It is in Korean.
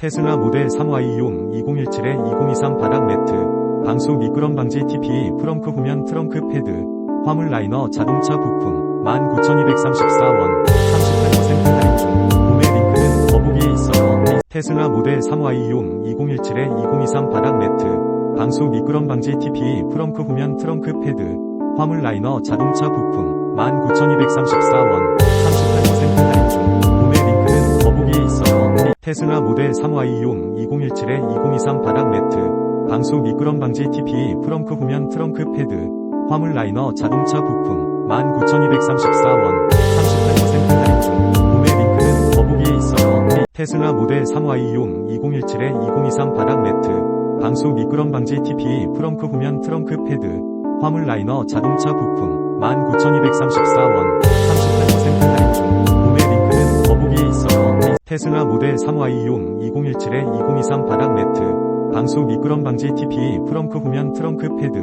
테슬라 모델 3Y용 2017-2023 바닥 매트, 방수 미끄럼 방지 TPE 프렁크 후면 트렁크 패드, 화물 라이너 자동차 부품 19,234원, 38% 할인 중, 구매 링크는 더보기에 있어요. 테슬라 모델 3Y용 2017-2023 바닥 매트, 방수 미끄럼 방지 TPE 프렁크 후면 트렁크 패드, 화물 라이너 자동차 부품 19,234원, 테슬라 모델 3Y용 2017-2023 바닥 매트, 방수 미끄럼 방지 TPE 프렁크 후면 트렁크 패드, 화물 라이너 자동차 부품 19,234원, 38% 할인 중, 구매 링크는 더보기에 있어요. 테슬라 모델 3Y용 2017-2023 바닥 매트, 방수 미끄럼 방지 TPE 프렁크 후면 트렁크 패드, 화물 라이너 자동차 부품 19,234원, 테슬라 모델 3Y용 2017-2023 바닥 매트, 방수 미끄럼 방지 TPE 프렁크 후면 트렁크 패드,